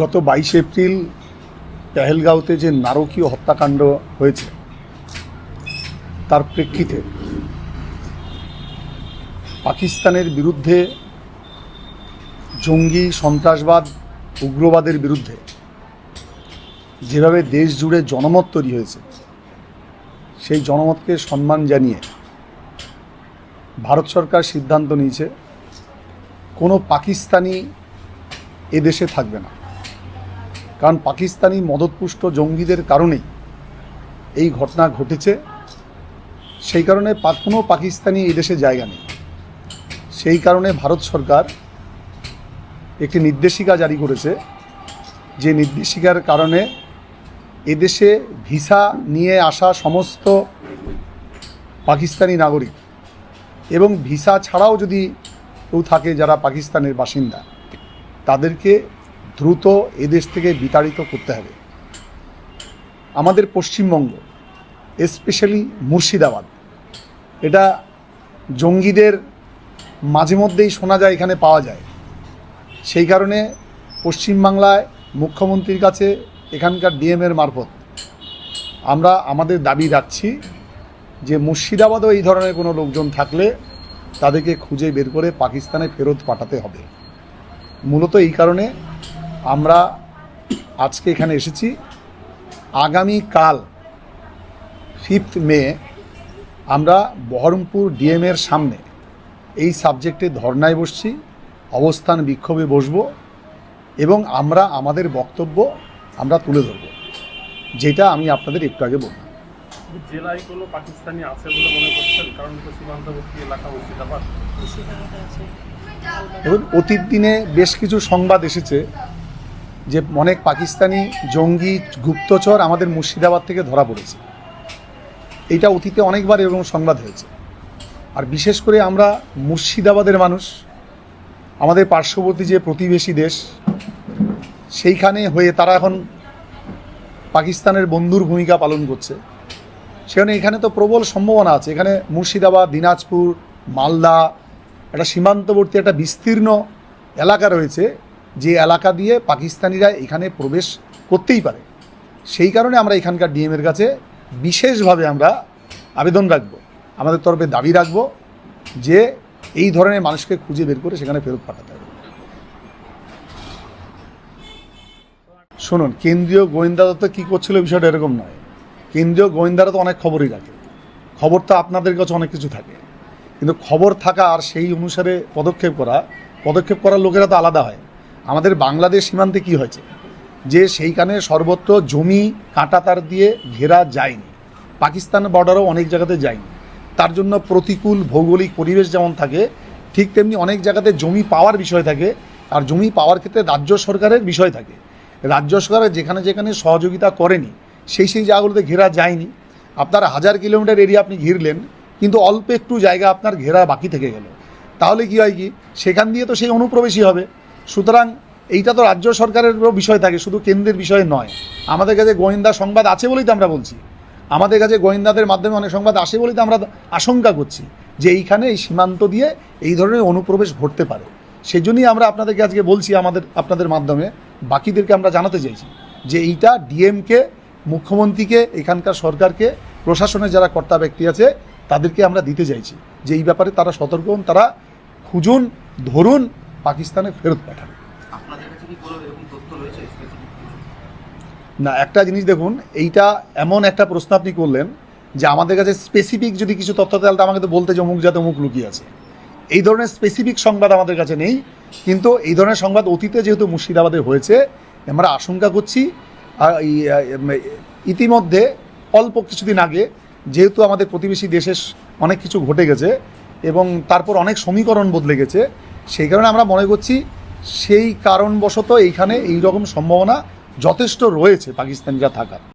গত বাইশে এপ্রিল পেহেলগাঁওতে যে নারকীয় হত্যাকাণ্ড হয়েছে, তার প্রেক্ষিতে পাকিস্তানের বিরুদ্ধে জঙ্গি, সন্ত্রাসবাদ, উগ্রবাদের বিরুদ্ধে যেভাবে দেশ জুড়ে জনমত তৈরি হয়েছে, সেই জনমতকে সম্মান জানিয়ে ভারত সরকার সিদ্ধান্ত নিয়েছে, কোনো পাকিস্তানি এদেশে থাকবে না। কারণ পাকিস্তানি মদতপুষ্ট জঙ্গিদের কারণেই এই ঘটনা ঘটেছে। সেই কারণে কোনো পাকিস্তানি এদেশে জায়গা নেই। সেই কারণে ভারত সরকার একটি নির্দেশিকা জারি করেছে। যে নির্দেশিকার কারণে এদেশে ভিসা নিয়ে আসা সমস্ত পাকিস্তানি নাগরিক এবং ভিসা ছাড়াও যদি কেউ থাকে যারা পাকিস্তানের বাসিন্দা, তাদেরকে দ্রুত এদেশ থেকে বিতাড়িত করতে হবে। আমাদের পশ্চিমবঙ্গ স্পেশালি মুর্শিদাবাদ, এটা জঙ্গিদের মাঝে মধ্যেই শোনা যায়, এখানে পাওয়া যায়। সেই কারণে পশ্চিমবাংলায় মুখ্যমন্ত্রীর কাছে এখানকার ডিএমের মারফত আমরা আমাদের দাবি রাখছি যে মুর্শিদাবাদও এই ধরনের কোনো লোকজন থাকলে তাদেরকে খুঁজে বের করে পাকিস্তানে ফেরত পাঠাতে হবে। মূলত এই কারণে আমরা আজকে এখানে এসেছি। আগামী কাল ফিফথ মে আমরা বহরমপুর ডিএমের সামনে এই সাবজেক্টে ধর্নায় বসছি অবস্থান বিক্ষোভে বসব এবং আমরা আমাদের বক্তব্য আমরা তুলে ধরব যেটা আমি আপনাদের একটু আগে বললাম। জেলায় কোনো পাকিস্তানি আছে বলে মনে করছেন? কারণ তো সীমান্তবর্তী এলাকা মুর্শিদাবাদ। এবং অতীত দিনে বেশ কিছু সংবাদ এসেছে যে অনেক পাকিস্তানি জঙ্গি, গুপ্তচর আমাদের মুর্শিদাবাদ থেকে ধরা পড়েছে। এটা অতীতে অনেকবার এরকম সংবাদ হয়েছে। আর বিশেষ করে আমরা মুর্শিদাবাদের মানুষ, আমাদের পার্শ্ববর্তী যে প্রতিবেশী দেশ, সেইখানে হয়ে তারা এখন পাকিস্তানের বন্ধুর ভূমিকা পালন করছে। সেখানে এখানে তো প্রবল সম্ভাবনা আছে। এখানে মুর্শিদাবাদ, দিনাজপুর, মালদা, একটা সীমান্তবর্তী একটা বিস্তীর্ণ এলাকা রয়েছে। যে এলাকা দিয়ে পাকিস্তানিরা এখানে প্রবেশ করতেই পারে, সেই কারণে আমরা এখানকার ডিএমের কাছে বিশেষভাবে আমরা আবেদন রাখব, আমাদের তরফে দাবি রাখব যে এই ধরনের মানুষকে খুঁজে বের করে সেখানে ফেরত পাঠাতে হবে। শুনুন, কেন্দ্রীয় গোয়েন্দা দপ্তর কী করছিল বিষয়টা এরকম নয়। কেন্দ্রীয় গোয়েন্দারা তো অনেক খবরই রাখে। খবর তো আপনাদের কাছে অনেক কিছু থাকে। কিন্তু খবর থাকা আর সেই অনুসারে পদক্ষেপ করা, পদক্ষেপ করার লোকেরা তো আলাদা হয়। আমাদের বাংলাদেশ সীমান্তে কি হয়েছে? যে সেইখানে সর্বত্র জমি কাঁটাতার দিয়ে ঘেরা যায়নি। পাকিস্তান বর্ডারও অনেক জায়গাতে যায়নি। তার জন্য প্রতিকূল ভৌগোলিক পরিবেশ যেমন থাকে, ঠিক তেমনি অনেক জায়গাতে জমি পাওয়ার বিষয় থাকে আর জমি পাওয়ার ক্ষেত্রে রাজ্য সরকারের বিষয় থাকে। রাজ্য সরকার যেখানে যেখানে সহযোগিতা করেনি, সেই সেই জায়গাগুলোতে ঘেরা যায়নি। আপনার হাজার কিলোমিটার এরিয়া আপনি ঘিরলেন, কিন্তু অল্প একটু জায়গা আপনার ঘেরা বাকি থেকে গেল। তাহলে কি হয় কি? সেখান দিয়ে তো সেই অনুপ্রবেশই হবে। সুতরাং এইটা তো রাজ্য সরকারেরও বিষয় থাকে, শুধু কেন্দ্রের বিষয় নয়। আমাদের কাছে গোয়েন্দা সংবাদ আছে বলেই তো আমরা বলছি। আমাদের কাছে গোয়েন্দাদের মাধ্যমে অনেক সংবাদ আসে বলেই তো আমরা আশঙ্কা করছি যে এইখানে এই সীমান্ত দিয়ে এই ধরনের অনুপ্রবেশ ঘটতে পারে। সেই জন্যই আমরা আপনাদেরকে আজকে বলছি আমাদের, আপনাদের মাধ্যমে, বাকিদেরকে আমরা জানাতে চাইছি যে এইটা ডিএমকে, মুখ্যমন্ত্রীকে, এখানকার সরকারকে, প্রশাসনের যারা কর্তা ব্যক্তি আছে, তাদেরকে আমরা দিতে চাইছি যে এই ব্যাপারে তারা সতর্ক হন, তারা খুঁজুন, ধরুন পাকিস্তানে ফেরত স্পেসিফিক না একটা জিনিস দেখুন এইটা এমন একটা প্রশ্ন আপনি করলেন যে আমাদের কাছে স্পেসিফিক যদি কিছু তথ্য তাহলে তো আমাকে তো বলতে যে অমুক যাতে অমুক লুকিয়ে আছে। এই ধরনের স্পেসিফিক সংবাদ আমাদের কাছে নেই কিন্তু এই ধরনের সংবাদ অতীতে যেহেতু মুর্শিদাবাদে হয়েছে আমরা আশঙ্কা করছি আর ইতিমধ্যে অল্প কিছুদিন আগে যেহেতু আমাদের প্রতিবেশী দেশে অনেক কিছু ঘটে গেছে এবং তারপর অনেক সমীকরণ বদলে গেছে সেই কারণে আমরা মনে করছি সেই কারণবশত এইখানে এই রকম সম্ভাবনা যথেষ্ট রয়েছে পাকিস্তানিরা থাকার।